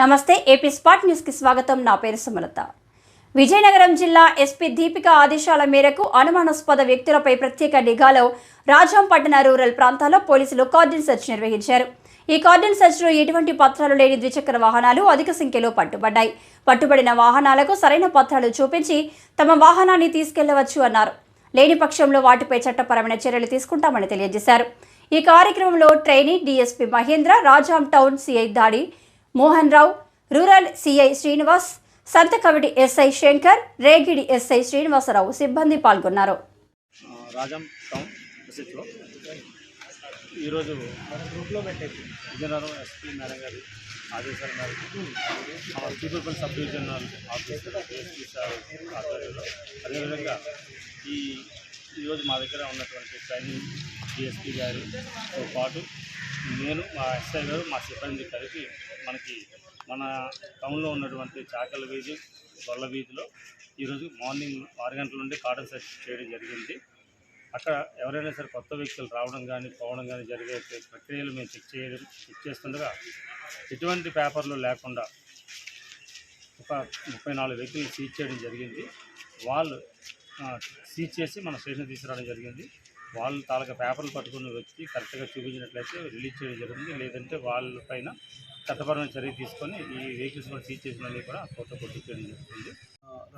నమస్తే AP spot న్యూస్కి స్వాగతం. నా పేరు సుమలత. విజయనగరం జిల్లా ఎస్పీ దీపిక ఆదేశాల మేరకు అనుమానాస్పద వ్యక్తులపై ప్రత్యేక నిఘాలో రాజంపట్టణ రూరల్ ప్రాంతాల్లో పోలీసులు కార్డిన్ సెర్చ్ నిర్వహించారు. ఈ కార్డిన్ సెర్చ్లో ఎటువంటి పత్రాలు లేని ద్విచక్ర వాహనాలు అధిక సంఖ్యలో పట్టుబడ్డాయి. పట్టుబడిన వాహనాలకు సరైన పత్రాలు చూపించి తమ వాహనాన్ని తీసుకెళ్ళవచ్చు అన్నారు. లేని పక్షంలో వాటిపై చట్టపరమైన చర్యలు తీసుకుంటామని తెలియజేశారు. ఈ కార్యక్రమంలో trainee DSP Mahendra Rajam town CI Dadi Mohan Rao rural CI Srinivas Santhakaviti SI Shankar Regidi SI Srinivasarao సిబ్బంది పాల్గొన్నారు. ఆ, రాజం టౌన్ ఎస్హెచ్ఓ ఈరోజు విజయనగరం ఎస్పీ మేడం గారి ఆదేశాల మేరకు మన Cheepurupalli sub divisional officer SP sir ఆధ్వర్యంలో అదేవిధంగా ఈ ఈరోజు మా దగ్గర ఉన్నటువంటి ట్రైనింగ్ డిఎస్పీ గారితో పాటు నేను మా ఎస్ఐ గారు మా సిబ్బంది కలిపి మనకి మన టౌన్లో ఉన్నటువంటి చాకల వీధి గొల్ల వీధిలో ఈరోజు మార్నింగ్ ఆరు గంటల నుండి కాటన్ సెర్చ్ చేయడం జరిగింది. అక్కడ ఎవరైనా సరే కొత్త వ్యక్తులు రావడం కానీ పోవడం కానీ జరిగే ప్రక్రియలు మేము చెక్ చేయడం చెక్ చేస్తుండగా ఎటువంటి పేపర్లు లేకుండా ఒక ముప్పై నాలుగు వ్యక్తులు సీజ్ చేయడం జరిగింది. వాళ్ళు సీజ్ చేసి మన స్టేషన్ తీసుకురావడం జరిగింది. వాళ్ళు తాలూకా పేపర్లు పట్టుకున్న వ్యక్తి కరెక్ట్గా చూపించినట్లయితే రిలీజ్ చేయడం జరిగింది. లేదంటే వాళ్ళ పైన చట్టపరమైన చర్య తీసుకొని ఈ వెహికల్స్ కూడా సీజ్ చేసినవి కూడా ఫోటో కొట్టించడం జరుగుతుంది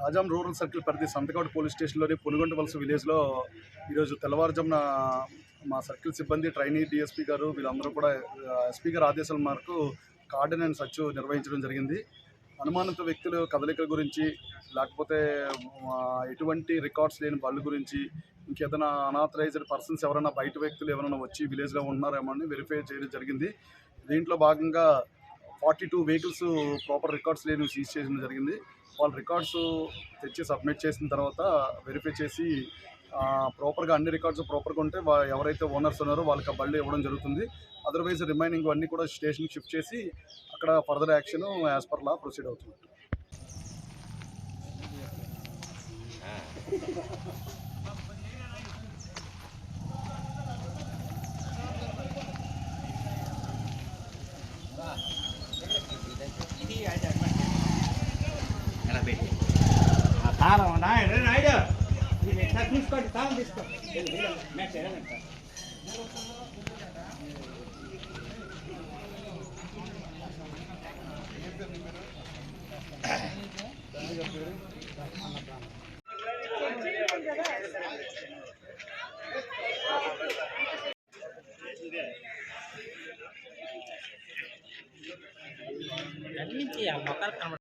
రాజాం రూరల్ సర్కిల్ పరిధి సంతకోట పోలీస్ స్టేషన్లోని పునుగొండ వలస విలేజ్లో ఈరోజు తెల్లవారుజామున మా సర్కిల్ సిబ్బంది ట్రైనీ డిఎస్పీ గారు వీళ్ళందరూ కూడా ఎస్పీ గారు ఆదేశాల మేరకు కార్డన్ అండ్ నిర్వహించడం జరిగింది. అనుమానిత వ్యక్తులు కదలికల గురించి లేకపోతే ఎటువంటి రికార్డ్స్ లేని వాళ్ళ గురించి ఇంకేదైనా అనాథరైజ్డ్ పర్సన్స్ ఎవరైనా బయట వ్యక్తులు ఎవరైనా వచ్చి విలేజ్లో ఉన్నారేమో అని వెరిఫై చేయడం జరిగింది. దీంట్లో భాగంగా forty two vehicles proper records లేని సీజ్ చేయడం జరిగింది. వాళ్ళ రికార్డ్స్ తెచ్చి సబ్మిట్ చేసిన తర్వాత వెరిఫై చేసి ప్రాపర్గా అన్ని రికార్డ్స్ ప్రాపర్గా ఉంటే ఎవరైతే ఓనర్స్ ఉన్నారో వాళ్ళకి ఆ బళ్ళు ఇవ్వడం జరుగుతుంది. అదర్వైజ్ రిమైనింగ్ అన్నీ కూడా స్టేషన్కి షిఫ్ట్ చేసి అక్కడ further action as per law proceed అవుతుంది. తాళం నాయుడు నాయుడు. ఇది ఎట్లా తీసుకోండి తాళం తీసుకో మ్యాచ్ ఎలాగంట అన్ని మొక్కలు కనబడ